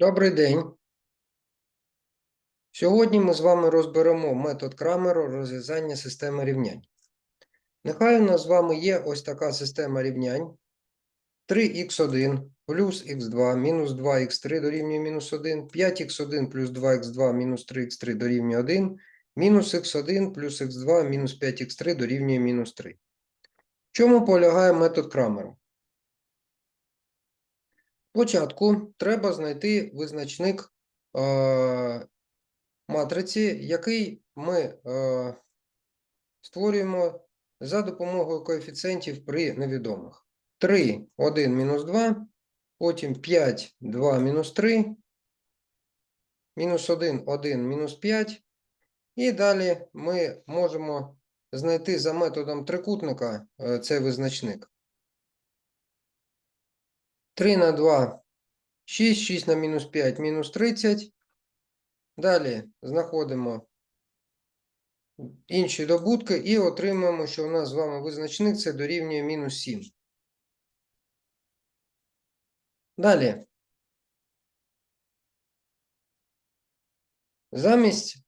Добрий день. Сьогодні ми з вами розберемо метод Крамера розв'язання системи рівнянь. Нехай у нас з вами є ось така система рівнянь. 3х1 плюс х2 мінус 2х3 дорівнює мінус 1, 5х1 плюс 2х2 мінус 3х3 дорівнює 1, мінус х1 плюс х2 мінус 5х3 дорівнює мінус 3. В чому полягає метод Крамера? Спочатку треба знайти визначник е, матриці, який ми е, створюємо за допомогою коефіцієнтів при невідомих. 3, 1, мінус 2, потім 5, 2, мінус 3, мінус 1, 1, мінус 5. І далі ми можемо знайти за методом трикутника е, цей визначник. 3 на 2 6, 6 на мінус 5, мінус 30. Далі знаходимо інші добутки і отримуємо, що у нас з вами визначник це дорівнює мінус 7. Далі. Замість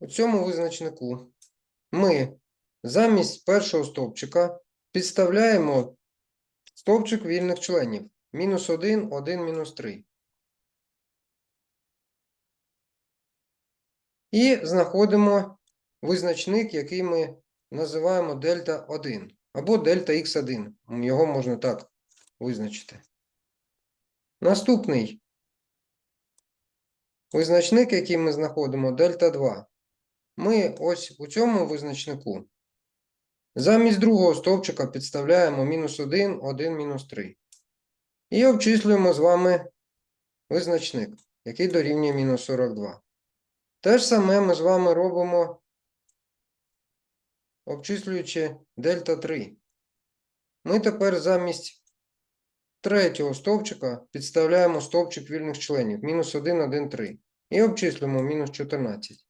у цьому визначнику ми замість першого стовпчика підставляємо Стовпчик вільних членів. Мінус 1, 1, мінус 3. І знаходимо визначник, який ми називаємо дельта 1 або дельта х1. Його можна так визначити. Наступний визначник, який ми знаходимо, дельта 2. Ми ось у цьому визначнику Замість другого стовпчика підставляємо мінус 1, 1, мінус 3. І обчислюємо з вами визначник, який дорівнює мінус 42. Те ж саме ми з вами робимо, обчислюючи дельта 3. Ми тепер замість третього стовпчика підставляємо стовпчик вільних членів мінус 1, 1, 3. І обчислюємо мінус 14.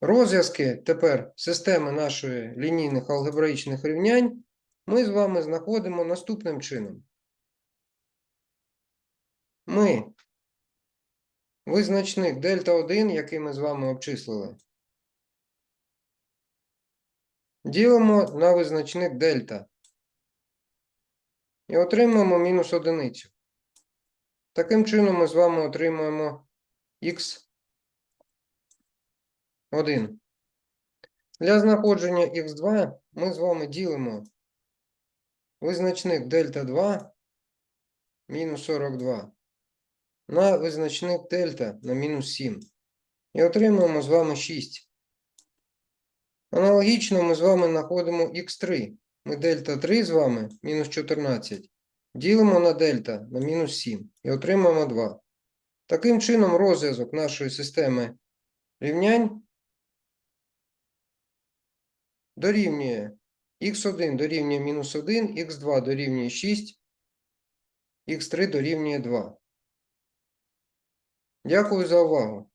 Розв'язки тепер системи нашої лінійних алгебраїчних рівнянь ми з вами знаходимо наступним чином. Ми визначник дельта 1, який ми з вами обчислили, ділимо на визначник дельта і отримуємо мінус одиницю. Таким чином ми з вами отримуємо х 1. Для знаходження х2 ми з вами ділимо визначник дельта 2 мінус 42 на визначник дельта на мінус 7. І отримуємо з вами 6. Аналогічно ми з вами знаходимо х3. Ми дельта 3 з вами мінус 14. Ділимо на дельта на мінус 7 і отримаємо 2. Таким чином, розв'язок нашої системи рівнянь дорівнює х1 дорівнює мінус 1, х2 дорівнює 6, х3 дорівнює 2. Дякую за увагу.